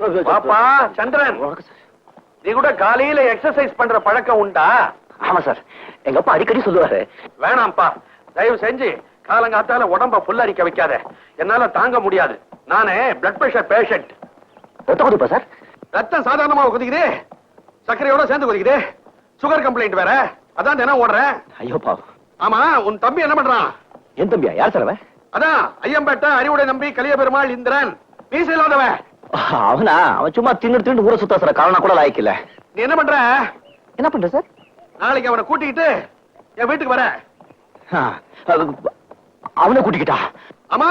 பாப்பா சந்திரன். நீ கூட காலையில எக்ஸசைஸ் பண்ற பழக்கம் உண்டா? ஆமா சார். எங்க அப்பா அடிக்கடி சொல்லுவாரு. வேணாம்ப்பா. தயவு செஞ்சு காலங்காத்தால உடம்ப புல்லரிக்க வைக்காத. என்னால தாங்க முடியாது. நானே பிளட் பிரஷர் பேஷண்ட் ரத்த கொதிப்பா சார்? ரத்தம் சாதாரணமா கொதிக்குது? சர்க்கரையோட சேர்ந்து கொதிக்குது? சுகர் கம்ப்ளைண்ட் வேற. அதான் தினம் ஓடுறேன். ஐயோ பாவம். ஆமா உன் தம்பி என்ன பண்றான்? என் தம்பியா? யார் சார் அதான் ஐயம்பேட்டை அறிவுடை நம்பி கலிய பெருமாள் இந்திரன். மீசை இல்லாதவன். அவனா? அவன் சும்மா தின்னு தின்னு ஊரை சுத்தா சார். காரணம் கூட லாய்க்கல நீ என்ன பண்ற? என்ன பண்ற சார்? நாளைக்கு அவனை கூட்டிக்கிட்டு என் வீட்டுக்கு வர. அவனை கூட்டிக்கிட்டா? ஆமா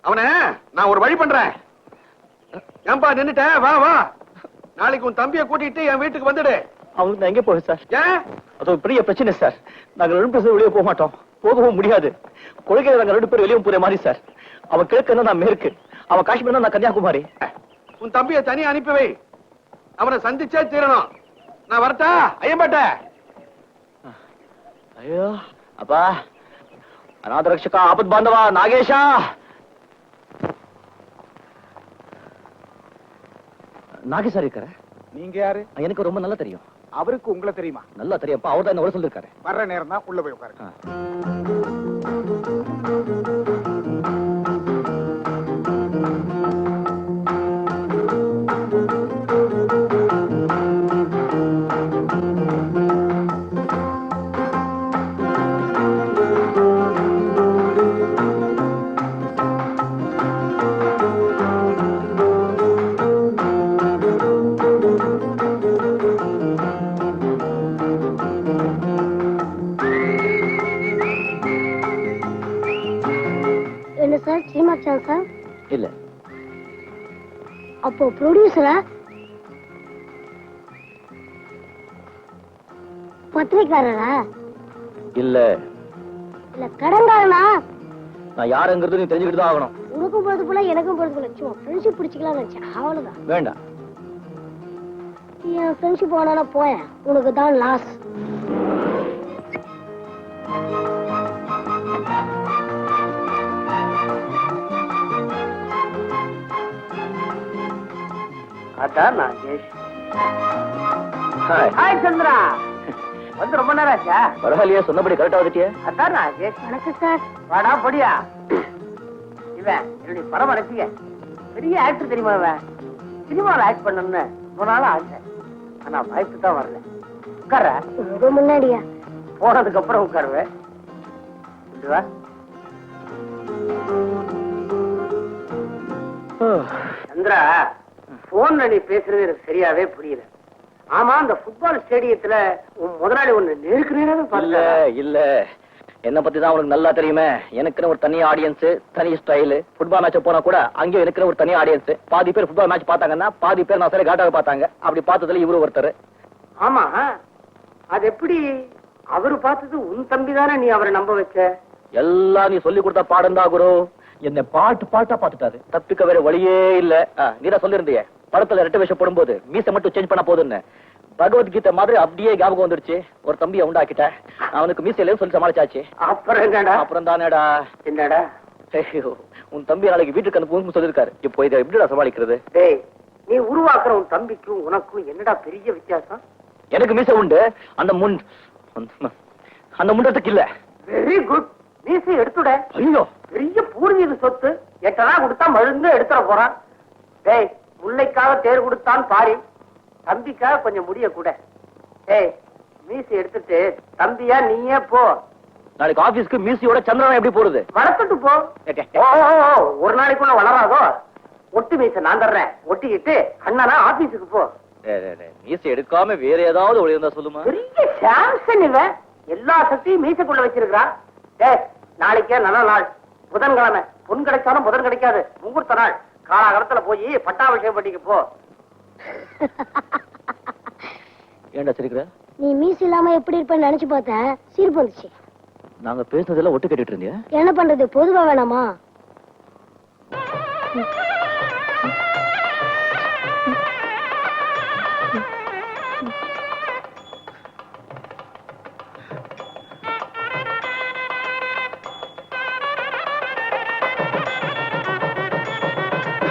அவனை நான் ஒரு வழி பண்றேன். ஏன்பா நின்னுட்ட? வா வா. நாளைக்கு உன் தம்பியை கூட்டிட்டு என் வீட்டுக்கு வந்துடு. அவனுக்கு நான் எங்க போவேன் சார்? ஏன்? அது ஒரு பெரிய பிரச்சனை சார். நாங்க ரெண்டு பேரும் வெளியே போக மாட்டோம். போகவும் முடியாது. கொள்கையில நாங்க ரெண்டு பேரும் வெளியே போற மாதிரி சார். அவன் கிழக்கு நான் மேற்கு. அவன் காஷ்மீர் நான் கன்னியாகுமரி. உன் தம்பியை தனி அனுப்பி வை. அவனை சந்திச்சே தீரணும். நான் வரட்டா? ஐயம்பேட்டை. ஐயோ அப்பா. அநாத ரட்சகா ஆபத் பாந்தவா நாகேஷா நாகேஷ் இருக்காரு? நீங்க யாரு? எனக்கு ரொம்ப நல்லா தெரியும். அவருக்கு உங்களை தெரியுமா? நல்லா தெரியும்ப்பா அவர் தான் என்ன வர சொல்லிருக்காரு. வர்ற நேரம் தான் உள்ள போய் உட்காருங்க. அப்போ ப்ரொடியூசரா பத்திரிக்காரரா இல்ல. இல்ல கடன்காரனா? நான் யாருங்கிறது நீ தெரிஞ்சுக்கிட்டு தான் ஆகணும். உனக்கும் பொழுது போல எனக்கும் பொழுது போல. சும்மா ஃப்ரெண்ட்ஷிப் பிடிச்சிக்கலாம்னு நினைச்சேன். அவ்வளவுதான். வேண்டாம். என் ஃப்ரெண்ட்ஷிப் வேணாலும் போயேன். உனக்கு தான் லாஸ் அதான் நாகேஷ். Hi hi Chandra. வந்து ரொம்ப நேரம் ஆச்சா பரவாயில்லையே சொன்னபடி கரெக்டா வந்துட்டியே. அதான் நாகேஷ். வணக்கம் சார் வாடா பொடியா. இவன் என்னுடைய படம் ரசிக. பெரிய ஆக்டர் தெரியுமா இவன் சினிமாவில் ஆக்ட் பண்ணணும்னு ரொம்ப நாள் ஆசை. ஆனா வாய்ப்பு தான் வரல. உட்கார. ரொம்ப முன்னாடியா? போனதுக்கு அப்புறம் உட்காருவேன் இப்படி வா சந்திரா. போன்ல நீ பேசுறது எனக்கு சரியாவே புரியல. ஆமா அந்த ஃபுட்பால் ஸ்டேடியத்துல உன் முதலாளி ஒண்ணு நேருக்கு நேராவே இல்ல இல்ல. என்ன பத்தி தான் உனக்கு நல்லா தெரியுமே. எனக்குன்னு ஒரு தனி ஆடியன்ஸ் தனி ஸ்டைல் ஃபுட்பால் மேட்ச் போனா கூட அங்கேயும் எனக்குன்னு ஒரு தனி ஆடியன்ஸ் பாதி பேர் ஃபுட்பால் மேட்ச் பார்த்தாங்கன்னா பாதி பேர் நான் சரி காட்டாக பார்த்தாங்க. அப்படி பார்த்ததுல இவரு ஒருத்தர். ஆமா. அது எப்படி? அவரு பார்த்தது உன் தம்பி தானே நீ அவரை நம்ப வச்ச? எல்லாம் நீ சொல்லி கொடுத்த பாடம் தான் குரு. என்ன பாட்டு பாட்டா பாத்துட்டாரு தப்பிக்க வேற வழியே இல்ல. ஆ, நீ தான் சொல்லிருந்தியே. படத்துல ரெட்டு வேஷம் போடும்போது மீசை மட்டும் சேஞ்ச் பண்ணா போதும்னு. பகவத்கீதை மாதிரி அப்படியே ஞாபகம் வந்துருச்சு. ஒரு தம்பியை உண்டாக்கிட்டேன். அவனுக்கு மீசையில சொல்லி சமாளிச்சாச்சு. அப்புறம் அப்புறம் தானேடா? என்னடா? ஐயோ, உன் தம்பி நாளைக்கு வீட்டுக்கு அனுப்புன்னு சொல்லிருக்காரு இப்போ இதை எப்படிடா சமாளிக்கிறது? டேய் நீ உருவாக்குற உன் தம்பிக்கும் உனக்கும் என்னடா பெரிய வித்தியாசம்? எனக்கு மீசை உண்டு. அந்த முன் அந்த- அந்த முண்டத்துக்கு இல்ல. வெரி குட் மீசை எடுத்துட. ஐயோ. பெரிய பூர்வீக சொத்து. எட்டனா கொடுத்தா மழுந்து எடுத்துட போறான். டேய் முல்லைக்காக தேர் கொடுத்தான் பாரி. தம்பிக்காக கொஞ்சம் முடிய கூட. டேய் மீசை எடுத்துட்டு தம்பியா நீயே போ. நாளைக்கு ஆபீஸ்க்கு மீசியோட சந்திரன் எப்படி போறது வளர்த்துட்டு போ. ஒரு நாளைக்குள்ள வளராதோ? ஒட்டு மீசை நான் தர்றேன். ஒட்டிக்கிட்டு அண்ணனா ஆபீஸுக்கு போ. மீசை எடுக்காம வேற ஏதாவது ஒளி இருந்தா சொல்லுமா? பெரிய சாம்சன் இவன். எல்லா சக்தியும் மீசைக்குள்ள வச்சிருக்கிறான். டேய் நாளைக்கே நல்ல நாள். புதன்கிழமை. பொன் கிடைச்சாலும் புதன் கிடைக்காது. முகூர்த்த நாள். காலாகாலத்துல போய் பட்டாபிஷேகம் பண்ணிக்க போ. ஏன்டா சிரிக்கிற? நீ மீஸ் இல்லாம எப்படி இருப்பேன்னு நினைச்சு பார்த்தேன் சீர்ப்பு வந்துச்சு நாங்க பேசுனதெல்லாம் ஒட்டு கேட்டுட்டு இருந்தியா? என்ன பண்றது பொதுவா வேணாமா?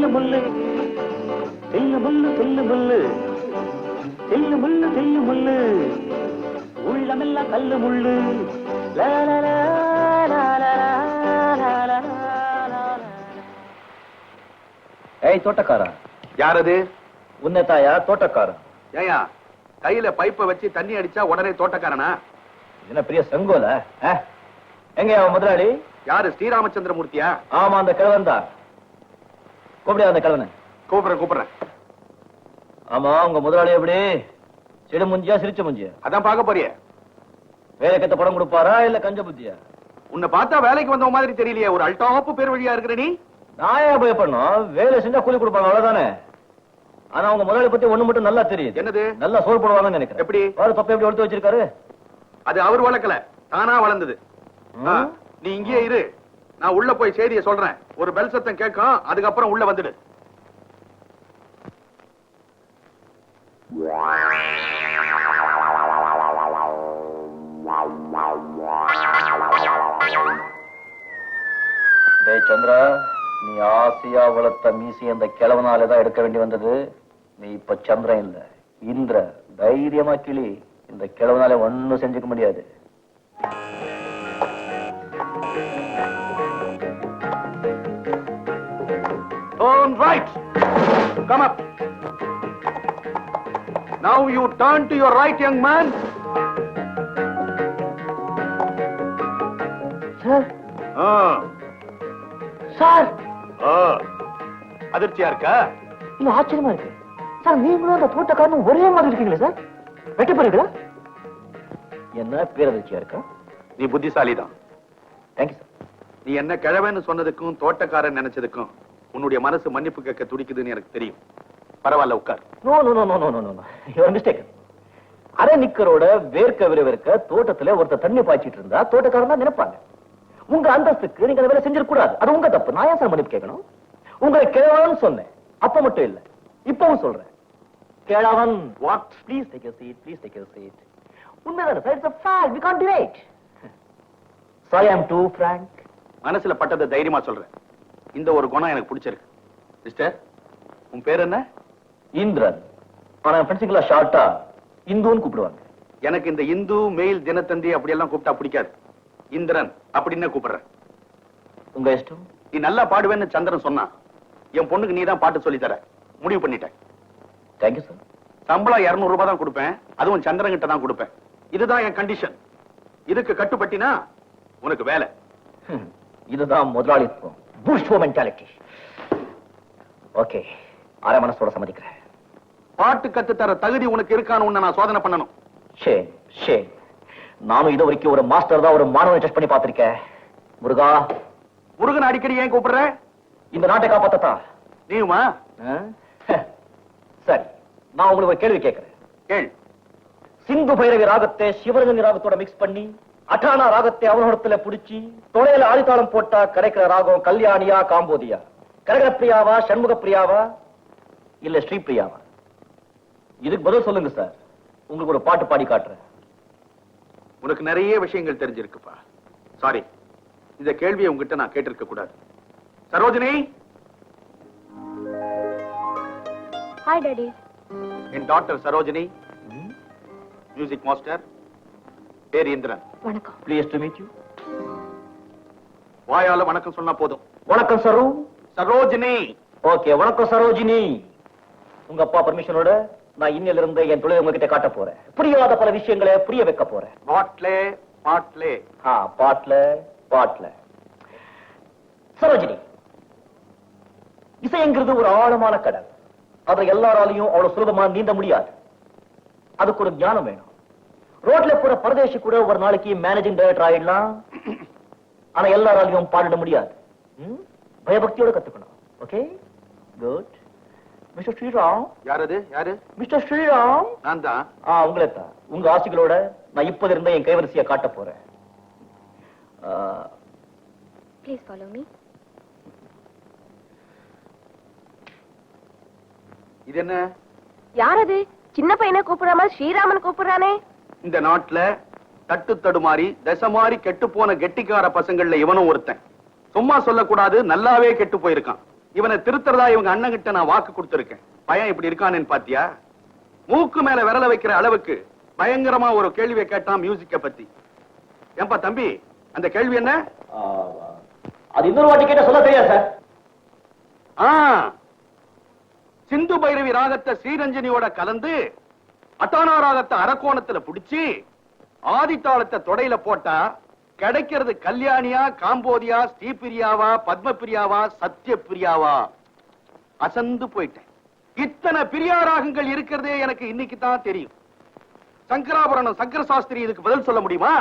தெல்ல புல்லு. தெல்ல புல்லு தெல்ல புல்லு. தெல்ல புல்லு தெல்ல புல்லு. உள்ளமெல்லாம் கல்லு முள்ளு. ஏய் தோட்டக்காரா யாரது? உன்ன தாயா தோட்டக்காரன். ஏயா கையில பைப்பை வச்சு தண்ணி அடிச்சா உடனே தோட்டக்காரனா? என்ன பெரிய சங்கோல எங்க முதலாளி? யாரு ஸ்ரீராமச்சந்திர மூர்த்தியா ஆமா அந்த கிழவன் தான் கூப்பிடியா அந்த கிழவனை கூப்பிடுறேன் கூப்பிடுறேன். ஆமா உங்க முதலாளி எப்படி? சிடு முஞ்சியா சிரிச்ச முஞ்சியா? அதான் பார்க்க போறியே. வேலைக்கு ஏத்த படம் கொடுப்பாரா இல்ல கஞ்ச புத்தியா? உன்னை பார்த்தா வேலைக்கு வந்த மாதிரி தெரியலையே. ஒரு அல்டாப்பு பேர் வழியா இருக்கிற நீ? நான் ஏன் பயப்படணும் வேலை செஞ்சா கூலி கொடுப்பாங்க அவ்வளவுதானே? ஆனா உங்க முதலாளி பத்தி ஒண்ணு மட்டும் நல்லா தெரியுது. என்னது? நல்லா சோறு போடுவாங்கன்னு நினைக்கிறேன். எப்படி? பாரு தொப்பை எப்படி எடுத்து வச்சிருக்காரு? அது அவர் வளர்க்கல. தானா வளர்ந்தது. நீ இங்கேயே இரு. நான் உள்ள போய் செய்தியை சொல்றேன். ஒரு பெல் சத்தம் கேட்கும் அதுக்கப்புறம் உள்ள வந்துடு. டேய் சந்திரா நீ ஆசியா வளர்த்த மீசி அந்த கிழவனால தான் எடுக்க வேண்டி வந்தது. நீ இப்ப சந்திரன் இல்ல. இந்திர தைரியமா கிளி. இந்த கிழவனால ஒண்ணும் செஞ்சுக்க முடியாது. Turn right. Come up. Now you turn to your right, young man. Sir ah, sir ஆ. அதிர்ச்சியா இருக்கா? இது ஆச்சரியமா இருக்கு. சார் நீங்களும் அந்த தோட்டக்காரனும் ஒரே மாதிரி இருக்கீங்களே சார் வெட்டி போறீங்களா என்ன பேரதிர்ச்சியா இருக்கா? நீ புத்திசாலி தான் தேங்க்யூ சார் நீ என்ன கிழவன்னு சொன்னதுக்கும் தோட்டக்காரன் நினைச்சதுக்கும் உன்னுடைய மனசு மன்னிப்பு கேட்க துடிக்குதுன்னு எனக்கு தெரியும். பரவாயில்ல உட்கார். No no no no no no no your mistake அரை நிக்கரோட வேர்க்க விறுவிறுக்க தோட்டத்துல ஒருத்தர் தண்ணி பாய்ச்சிட்டு இருந்தா தோட்டக்காரன் தான் நினைப்பாங்க. உங்க அந்தஸ்துக்கு நீங்க அந்த வேலை செஞ்சிருக்க கூடாது அது உங்க தப்பு. நான் ஏன் சார் மன்னிப்பு கேட்கணும்? உங்களை கிழவன் சொன்னேன். அப்ப மட்டும் இல்ல. இப்பவும் சொல்றேன். கிழவன் what please take your seat please take your seat உண்மைதானே sir it's a fact. We can't debate. Sorry i'm too frank. மனசுல பட்டதை தைரியமா சொல்றேன். இந்த ஒரு குணம் எனக்கு பிடிச்சிருக்கு. சிஸ்டர் உன் பேர் என்ன? இந்திரன். ஆனா ஃப்ரெண்ட்ஸுங்களா ஷார்ட்டா இந்துன்னு கூப்பிடுவாங்க. எனக்கு இந்த இந்து மெயில் தினத்தந்தி அப்படியெல்லாம் கூப்பிட்டா பிடிக்காது. இந்திரன் அப்படின்னு கூப்பிடுறேன். உங்க இஷ்டம்? நீ நல்லா பாடுவேன்னு சந்திரன் சொன்னான். என் பொண்ணுக்கு நீ தான் பாட்டு சொல்லி தர. முடிவு பண்ணிட்டேன். தேங்க்யூ சார் சம்பளம் 200 ரூபாய் தான் கொடுப்பேன். அதுவும் சந்திரன் கிட்ட தான் கொடுப்பேன். இதுதான் என் கண்டிஷன் இதுக்கு கட்டுப்பட்டினா உனக்கு வேலை. இதுதான் முதலாளித்துவம். பூஷ்வ மென்டாலிட்டி ஓகே அரை மனசோட சம்மதிக்கிறேன். பாட்டு கத்து தர தகுதி உனக்கு இருக்கான்னு உன்னை நான் சோதனை பண்ணணும். ஷே ஷே நானும் இது வரைக்கும் ஒரு மாஸ்டர் தான் ஒரு மாணவனை டெஸ்ட் பண்ணி பார்த்திருக்கேன். முருகா. முருகன் அடிக்கடி ஏன் கூப்பிடுற? இந்த நாட்டை காப்பாத்தத்தா? நீயுமா? சரி நான் உங்களுக்கு ஒரு கேள்வி கேட்கிறேன். கேள். சிந்து பைரவி ராகத்தை சிவரஞ்சனி ராகத்தோட மிக்ஸ் பண்ணி அட்டானா ராகத்தை அவனோடத்துல புடிச்சு தொலையில ஆதித்தாளம் போட்டா கரைக்கிற ராகம் கல்யாணியா காம்போதியா? கரகர பிரியாவா சண்முக பிரியாவா இல்ல ஸ்ரீபிரியாவா இதுக்கு பதில் சொல்லுங்க சார். உங்களுக்கு ஒரு பாட்டு பாடி காட்டுறேன். உனக்கு நிறைய விஷயங்கள் தெரிஞ்சிருக்குப்பா. சாரி இந்த கேள்வியை உங்ககிட்ட நான் கேட்டிருக்க கூடாது. சரோஜினி? ஹாய் டாடி என் டாக்டர் சரோஜினி. மியூசிக் மாஸ்டர் பேர் இந்திரன் வணக்கம். ப்ளீஸ் டு மீட் யூ வாயால வணக்கம் சொன்னா போதும். வணக்கம் சரு. சரோஜினி. ஓகே வணக்கம் சரோஜினி. உங்க அப்பா பர்மிஷனோட நான் இன்னில இருந்து என் தொழிலை உங்ககிட்ட காட்ட போறேன். புரியாத பல விஷயங்களை புரிய வைக்க போறேன். பாட்லே பாட்லே ஆ பாட்ல பாட்ல சரோஜினி இசைங்கிறது ஒரு ஆழமான கடல். அதை எல்லாராலையும் அவ்வளவு சுலபமா நீந்த முடியாது. அதுக்கு ஒரு ஞானம் வேணும். ரோட்ல போற பரதேசி கூட ஒரு நாளைக்கு மேனேஜிங் டைரக்டர் ஆயிடலாம். ஆனா எல்லாராலையும் பாடிட முடியாது? பயபக்தியோட கத்துக்கணும். ஓகே குட் மிஸ்டர் ஸ்ரீராம் யார் அது யாரு? மிஸ்டர் ஸ்ரீராம் நான் தான். ஆ உங்களை தான். உங்க ஆசைகளோட நான் இப்போது இருந்த என் கைவரிசையை காட்ட போறேன். ப்ளீஸ் ஃபாலோ மீ இது என்ன? யார் அது சின்ன பையனை கூப்பிடாம ஸ்ரீராமன் கூப்பிடுறானே. இந்த நாட்டுல தட்டு தடுமாறி தசை மாறி கெட்டு போன கெட்டிக்கார பசங்கள்ல இவனும் ஒருத்தன். சும்மா சொல்லக்கூடாது நல்லாவே கெட்டு போயிருக்கான். இவனை திருத்தறதா இவங்க அண்ணன் கிட்ட நான் வாக்கு கொடுத்திருக்கேன். பையன் இப்படி இருக்கானேன்னு பாத்தியா? மூக்கு மேல விரல வைக்கிற அளவுக்கு பயங்கரமா ஒரு கேள்வியை கேட்டான் மியூசிக்க பத்தி. ஏன்பா தம்பி அந்த கேள்வி என்ன? அது இன்னொரு வாட்டி கேட்ட சொல்ல தெரியாது சார். ஆ. சிந்து பைரவி ராகத்தை ஸ்ரீரஞ்சனியோட கலந்து அட்டானாரதத்தை அரக்கோணத்துல புடிச்சு ஆதித்தாளத்தை தொடையில போட்டா கிடைக்கிறது கல்யாணியா காம்போதியா ஸ்ரீபிரியாவா பத்மபிரியாவா சத்யபிரியாவா? அசந்து போயிட்டேன். இத்தனை பிரியாராகங்கள் இருக்கிறதே எனக்கு இன்னைக்கு தான் தெரியும். சங்கராபரணம் சங்கர சாஸ்திரி இதுக்கு பதில் சொல்ல முடியுமா?